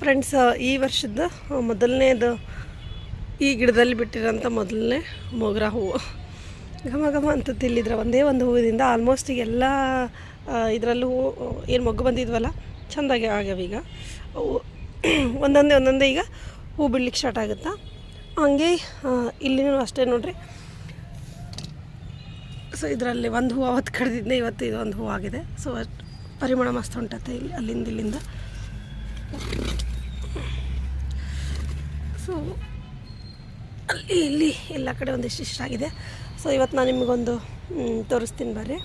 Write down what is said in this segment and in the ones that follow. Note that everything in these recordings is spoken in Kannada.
ಫ್ರೆಂಡ್ಸ್ ಈ ವರ್ಷದ ಮೊದಲನೇದು ಈ ಗಿಡದಲ್ಲಿ ಬಿಟ್ಟಿರೋಂಥ ಮೊದಲನೇ ಮೋಗ್ರ ಹೂವು. ಘಮ ಘಮ ಅಂತ ತಿಳಿದ್ರೆ ಒಂದೇ ಒಂದು ಹೂವಿನಿಂದ ಆಲ್ಮೋಸ್ಟ್ ಎಲ್ಲ ಇದರಲ್ಲೂ ಏನು ಮೊಗ್ಗು ಬಂದಿದ್ವಲ್ಲ, ಚೆಂದಾಗಿ ಆಗ್ಯಾವ ಈಗ. ಒಂದೊಂದೇ ಒಂದೊಂದೇ ಈಗ ಹೂ ಬಿಡ್ಲಿಕ್ಕೆ ಸ್ಟಾರ್ಟ್ ಆಗುತ್ತಾ? ಹಂಗೆ ಇಲ್ಲಿನೂ ಅಷ್ಟೇ ನೋಡ್ರಿ. ಸೊ ಇದರಲ್ಲಿ ಒಂದು ಹೂವು ಅವತ್ತು ಕಡ್ದಿದ್ದೆ, ಇವತ್ತು ಇದು ಒಂದು ಹೂವು ಆಗಿದೆ ಸೊ ಪರಿಮಳ ಮಸ್ತ್ ಹೊಂಟತ್ತೆ ಇಲ್ಲಿ, ಅಲ್ಲಿಂದ ಇಲ್ಲಿಂದ. ಸೊ, ಅಲ್ಲಿ, ಇಲ್ಲಿ, ಎಲ್ಲ ಕಡೆ ಒಂದಿಷ್ಟು ಇಷ್ಟ ಆಗಿದೆ. ಸೊ, ಇವತ್ತು ನಾನು ನಿಮಗೊಂದು ತೋರಿಸ್ತೀನಿ ಬರ್ರಿ.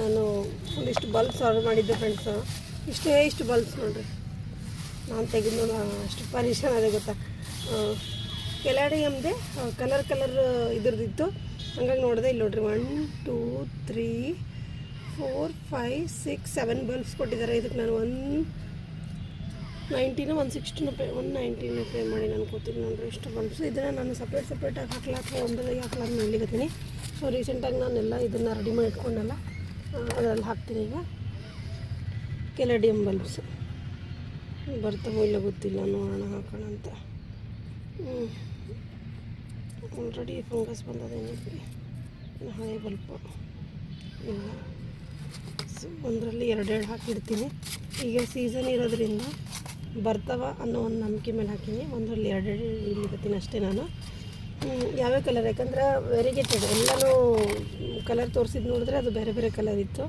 ನಾನು ಒಂದಿಷ್ಟು ಬಲ್ಬ್ಸ್ ಆರ್ಡರ್ ಮಾಡಿದ್ದೆ ಫ್ರೆಂಡ್ಸ್ ಇಷ್ಟೇ ಇಷ್ಟು ಬಲ್ಬ್ಸ್ ನೋಡ್ರಿ. ನಾನು ತೆಗೆದು ಅಷ್ಟು ಪರಿಶಾನ ಅದೇ ಗೊತ್ತಾ. ಕೆಲಾಡಿ ಎಂದೆ ಕಲರ್ ಕಲರ್ ಇದ್ರದ್ದಿತ್ತು. ಹಂಗಾಗಿ ನೋಡಿದೆ, ಇಲ್ಲಿ ನೋಡ್ರಿ one two three four five six seven bulbs ಕೊಟ್ಟಿದ್ದಾರೆ. ಇದಕ್ಕೆ ನಾನು one ನೈಂಟಿನ one sixteen pay one ನೈಂಟಿನ pay ಮಾಡಿ ನಾನು ಕೂತೀನಿ ನೋಡ್ರಿ ಇಷ್ಟು ಬಲ್ಬ್ಸ್ ಇದನ್ನು ನಾನು ಸಪ್ರೇಟ್ ಸಪ್ರೇಟಾಗಿ ಹಾಕ್ಲಾಕ ಒಂದರಲ್ಲಿ ಹಾಕ್ಲಾಕ ಮಾಡ್ಲಿಕತ್ತೀನಿ ಸೊ ರೀಸೆಂಟಾಗಿ ನಾನೆಲ್ಲ ಇದನ್ನು ರೆಡಿ ಮಾಡಿ ಇಟ್ಕೊಂಡಲ್ಲ ಅದರಲ್ಲಿ ಹಾಕ್ತೀನಿ ಈಗ. ಕೆಲಡಿಯಂ ಬಲ್ಬ್ಸ್ ಬರ್ತವೋ ಇಲ್ಲ ಗೊತ್ತಿಲ್ಲ. ನೋಡೋಣ, ಹಾಕೋಣ ಅಂತ. ಆಲ್ರೆಡಿ ಫಂಗಸ್ ಬಂದದೇನೈತಿ ಹಳೆ ಬಲ್ಪು. ಇಲ್ಲ. ಸೊ ಒಂದರಲ್ಲಿ ಎರಡೆರಡು ಹಾಕಿಡ್ತೀನಿ. ಈಗ ಸೀಸನ್ ಇರೋದ್ರಿಂದ ಬರ್ತಾವ ಅನ್ನೋ ಒಂದು ನಂಬಿಕೆ ಮೇಲೆ ಹಾಕೀನಿ. ಒಂದರಲ್ಲಿ ಎರಡೆರಡು ಇಲ್ಲಿಕತ್ತೀನಿ ಅಷ್ಟೇ ನಾನು. ಯಾವ್ಯಾವ ಕಲರ್ ಯಾಕಂದ್ರೆ ವೆರಿಗೇಟೆಡ್ ಎಲ್ಲನೂ ಕಲರ್ ತೋರಿಸಿದ್ದು ನೋಡಿದ್ರೆ ಅದು ಬೇರೆ ಬೇರೆ ಕಲರ್ ಇತ್ತು.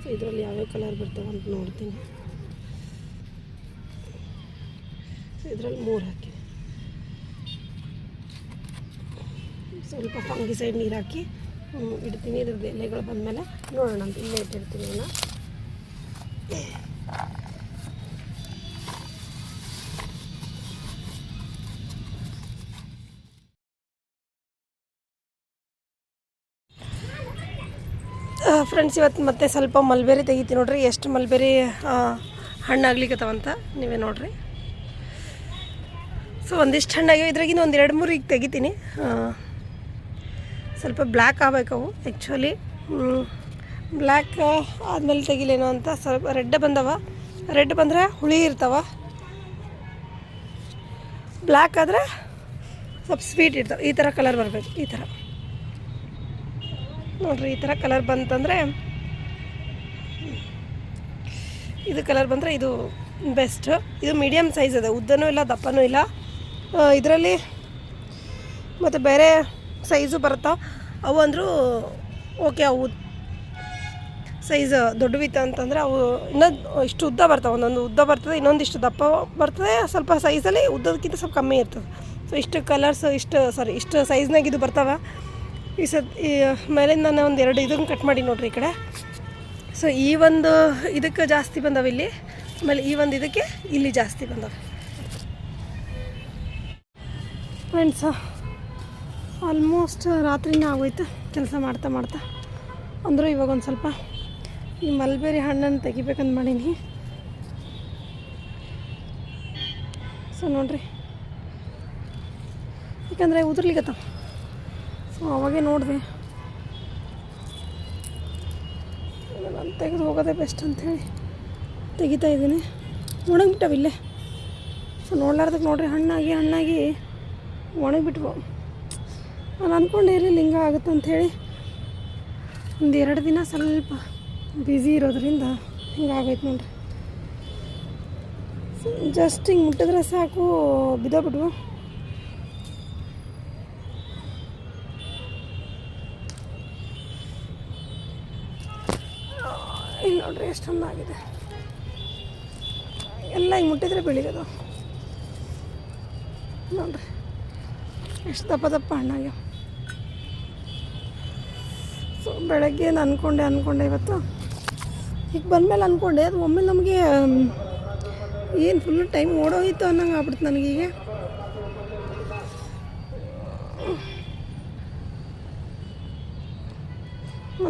ಸೊ ಇದರಲ್ಲಿ ಯಾವ್ಯಾವ ಕಲರ್ ಬರ್ತಾವೆ ಅಂತ ನೋಡ್ತೀನಿ. ಸೊ ಇದರಲ್ಲಿ ಮೂರು ಹಾಕಿ. ಸ್ವಲ್ಪ ಫಂಗಿ ಸೈಡ್ ನೀರು ಹಾಕಿ ಇಡ್ತೀನಿ. ಇದ್ರದ್ದು ಎಲೆಗಳು ಬಂದಮೇಲೆ ನೋಡೋಣ ಅಂತ ಇಲ್ಲೇ ಇಟ್ಟಿರ್ತೀನಿ ನಾನು. ಫ್ರೆಂಡ್ಸ್ ಇವತ್ತು ಮತ್ತೆ ಸ್ವಲ್ಪ ಮಲ್ಬೇರಿ ತೆಗಿತೀವಿ ನೋಡ್ರಿ. ಎಷ್ಟು ಮಲ್ಬೇರಿ ಹಣ್ಣಾಗ್ಲಿಕ್ಕತ್ತವಂತ ನೀವೇ ನೋಡ್ರಿ. ಸೊ ಒಂದಿಷ್ಟು ಹಣ್ಣಾಗಿವೆ ಇದ್ರಾಗಿನ ಒಂದು ಎರಡು ಮೂರು ಈಗ ತೆಗಿತೀನಿ. ಸ್ವಲ್ಪ ಬ್ಲ್ಯಾಕ್ ಆಗಬೇಕು ಅವು ಆ್ಯಕ್ಚುಲಿ ಬ್ಲ್ಯಾಕ್ ಆದಮೇಲೆ ತೆಗಿಲೇನೋ ಅಂತ ಸ್ವಲ್ಪ ರೆಡ್ ಬಂದವ. ರೆಡ್ ಬಂದರೆ ಹುಳಿ ಇರ್ತಾವ. ಬ್ಲ್ಯಾಕ್ ಆದರೆ ಸ್ವಲ್ಪ ಸ್ವೀಟ್ ಇರ್ತಾವೆ. ಈ ಥರ ಕಲರ್ ಬರಬೇಕು, ಈ ಥರ ನೋಡ್ರಿ, ಈ ಥರ ಕಲರ್ ಬಂತಂದರೆ ಇದು ಕಲರ್ ಬಂದರೆ ಇದು ಬೆಸ್ಟ್ ಇದು ಮೀಡಿಯಮ್ ಸೈಜ್ ಅದ, ಉದ್ದನೂ ಇಲ್ಲ, ದಪ್ಪನೂ ಇಲ್ಲ. ಇದರಲ್ಲಿ ಮತ್ತು ಬೇರೆ ಸೈಜು ಬರುತ್ತಾವೆ ಅವು ಅಂದರೂ ಓಕೆ ಅವು ಸೈಜ್ ದೊಡ್ಡವಿತ್ತ ಅಂತಂದರೆ ಅವು ಇನ್ನೊಂದು, ಇಷ್ಟು ಉದ್ದ ಬರ್ತವೆ, ಒಂದೊಂದು ಉದ್ದ ಬರ್ತದೆ, ಇನ್ನೊಂದಿಷ್ಟು ದಪ್ಪ ಬರ್ತದೆ, ಸ್ವಲ್ಪ ಸೈಜಲ್ಲಿ ಉದ್ದದಕ್ಕಿಂತ ಸ್ವಲ್ಪ ಕಮ್ಮಿ ಇರ್ತದೆ. ಸೊ ಇಷ್ಟು ಕಲರ್ಸ್ ಇಷ್ಟು ಸಾರಿ ಇಷ್ಟು ಸೈಜ್ನಾಗ ಇದು ಬರ್ತಾವೆ. ಈ ಸದ್ ಈ, ಮೇಲಿಂದ ನಾನು ಒಂದು ಎರಡು ಇದನ್ನು ಕಟ್ ಮಾಡಿ ನೋಡ್ರಿ ಈ ಕಡೆ. ಸೊ ಈ ಒಂದು ಇದಕ್ಕೆ ಜಾಸ್ತಿ ಬಂದವೆ ಇಲ್ಲಿ. ಆಮೇಲೆ ಈ ಒಂದು ಇದಕ್ಕೆ ಇಲ್ಲಿ ಜಾಸ್ತಿ ಬಂದವೆ. ಫ್ರೆಂಡ್ಸ ಆಲ್ಮೋಸ್ಟ್ ರಾತ್ರಿನೇ ಆಗೋಯ್ತು ಕೆಲಸ ಮಾಡ್ತಾ ಮಾಡ್ತಾ. ಅಂದರೂ ಇವಾಗ ಒಂದು ಸ್ವಲ್ಪ ಈ ಮಲ್ಬೇರಿ ಹಣ್ಣನ್ನು ತೆಗಿಬೇಕಂತ ಮಾಡೀನಿ. ಸೊ ನೋಡ್ರಿ. ಯಾಕಂದರೆ ಉದುರ್ಲಿಕ್ಕತ್ತಾವ ಸೊ ಅವಾಗೇ ನೋಡಿದೆ. ನಾನು ತೆಗೆದು ಹೋಗೋದೇ ಬೆಸ್ಟ್ ಅಂಥೇಳಿ ತೆಗಿತಾ ಇದ್ದೀನಿ. ಒಣಗಿಬಿಟ್ಟವು ಇಲ್ಲೇ. ಸೊ ನೋಡ್ಲಾರ್ದಕ್ಕೆ ನೋಡ್ರಿ, ಹಣ್ಣಾಗಿ ಹಣ್ಣಾಗಿ ಒಣಗಿಬಿಟ್ವು. ನಾನು ಅಂದ್ಕೊಂಡೆ ಇರಲಿಲ್ಲ ಹಿಂಗೆ ಆಗುತ್ತೆ ಅಂಥೇಳಿ ಒಂದು ಎರಡು ದಿನ ಸ್ವಲ್ಪ ಬ್ಯುಸಿ ಇರೋದ್ರಿಂದ ಹಿಂಗಾಗೈತೆ ನೋಡ್ರಿ. ಜಸ್ಟ್ ಹಿಂಗೆ ಮುಟ್ಟಿದ್ರೆ ಸಾಕು, ಬಿದ್ದೋಗ್ಬಿಟ್ವು. ಇಲ್ಲಿ ನೋಡ್ರಿ ಆಗಿದೆ. ಎಲ್ಲ ಹಿಂಗೆ ಮುಟ್ಟಿದ್ರೆ ಬೆಳಿಗೋದು ನೋಡ್ರಿ. ಎಷ್ಟು ದಪ್ಪ ದಪ್ಪ ಹಣ್ಣಾಗ್ಯಾವ ಸೊ ಬೆಳಗ್ಗೆ ಅಂದ್ಕೊಂಡೆ ಅಂದ್ಕೊಂಡೆ ಇವತ್ತು. ಈಗ ಬಂದಮೇಲೆ ಅಂದ್ಕೊಂಡೆ ಅದು ಒಮ್ಮೆ ನಮಗೆ ಏನು ಫುಲ್ ಟೈಮ್ ಓಡೋಗಿತ್ತು ಅನ್ನಂಗೆ ಆಗ್ಬಿಡ್ತು ನನಗೀಗ.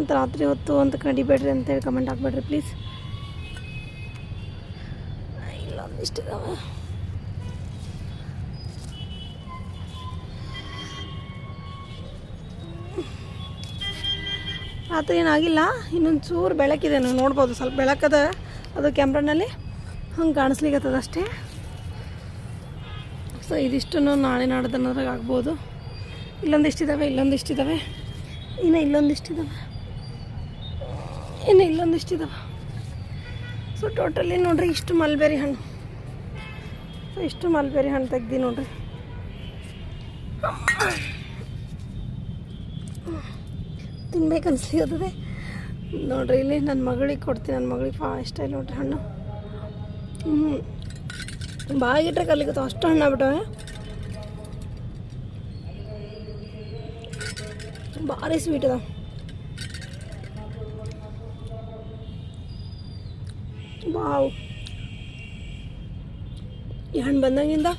ಮತ್ತು ರಾತ್ರಿ ಹೊತ್ತು ಅಂತ ಕಡಿಬೇಡ್ರಿ ಅಂತೇಳಿ ಕಮೆಂಟ್ ಹಾಕ್ಬೇಡ್ರಿ ಪ್ಲೀಸ್ ಇಲ್ಲ ಇದಾವೆ ರಾತ್ರಿ ಏನಾಗಿಲ್ಲ ಇನ್ನೊಂದು ಚೂರು ಬೆಳಕಿದೆ, ನೀವು ನೋಡ್ಬೋದು, ಸ್ವಲ್ಪ ಬೆಳಕದ ಅದು ಕ್ಯಾಮ್ರಾನಲ್ಲಿ ಹಂಗೆ ಕಾಣಿಸ್ಲಿಕ್ಕತ್ತದ ಅಷ್ಟೇ. ಸೊ ಇದಿಷ್ಟು ನಾಳೆ ನಾಡ್ದನ್ನೋದ್ರಾಗ ಆಗ್ಬೋದು. ಇಲ್ಲೊಂದಿಷ್ಟಿದ್ದಾವೆ ಇಲ್ಲೊಂದಿಷ್ಟಿದ್ದಾವೆ ಇನ್ನು ಇಲ್ಲೊಂದಿಷ್ಟಿದ್ದಾವೆ ಇನ್ನು ಇಲ್ಲೊಂದಿಷ್ಟಿದ್ದಾವೆ ಸೊ ಟೋಟಲಿ ನೋಡ್ರಿ, ಇಷ್ಟು ಮಲ್ಬೆರಿ ಹಣ್ಣು. ಸೊ ಇಷ್ಟು ಮಲ್ಬೆರಿ ಹಣ್ಣು ತೆಗ್ದು ನೋಡ್ರಿ. ತಿನ್ಬೇಕು ಅನ್ಸ್ಲಿಕ್ಕತ್ತದೆ ನೋಡ್ರಿ, ಇಲ್ಲಿ ನನ್ನ ಮಗಳಿಗೆ ಕೊಡ್ತೀನಿ ನನ್ನ ಮಗಳಿಗೆ ಫಾ ಇಷ್ಟ ಇಲ್ಲ ನೋಡ್ರಿ ಹಣ್ಣು. ಹ್ಞೂ ಬಾಯಿಗಿಟ್ರೆ ಕಲಿಕತ್ತಾವ ಅಷ್ಟು ಹಣ್ಣು ಆಗ್ಬಿಟ್ಟವೆ. ಭಾರಿ ಸ್ವೀಟ್ ಅದಾವ. ವಾವ್. ಈ ಹಣ್ಣು ಬಂದಂಗಿಂದ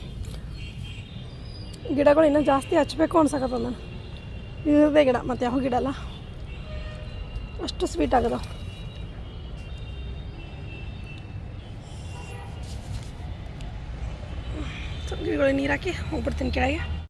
ಗಿಡಗಳು ಇನ್ನೂ ಜಾಸ್ತಿ ಹಚ್ಬೇಕು ಅನ್ಸಕತ್ತದ. ನಾನು ಇದೇ ಗಿಡ, ಮತ್ತು ಯಾವ ಗಿಡ ಅಲ್ಲ. ಅಷ್ಟು ಸ್ವೀಟ್ ಆಗದ. ಗಿಡಗಳಿಗೆ ನೀರು ಹಾಕಿ ಹೋಗ್ಬಿಡ್ತೀನಿ ಕೆಳಗೆ.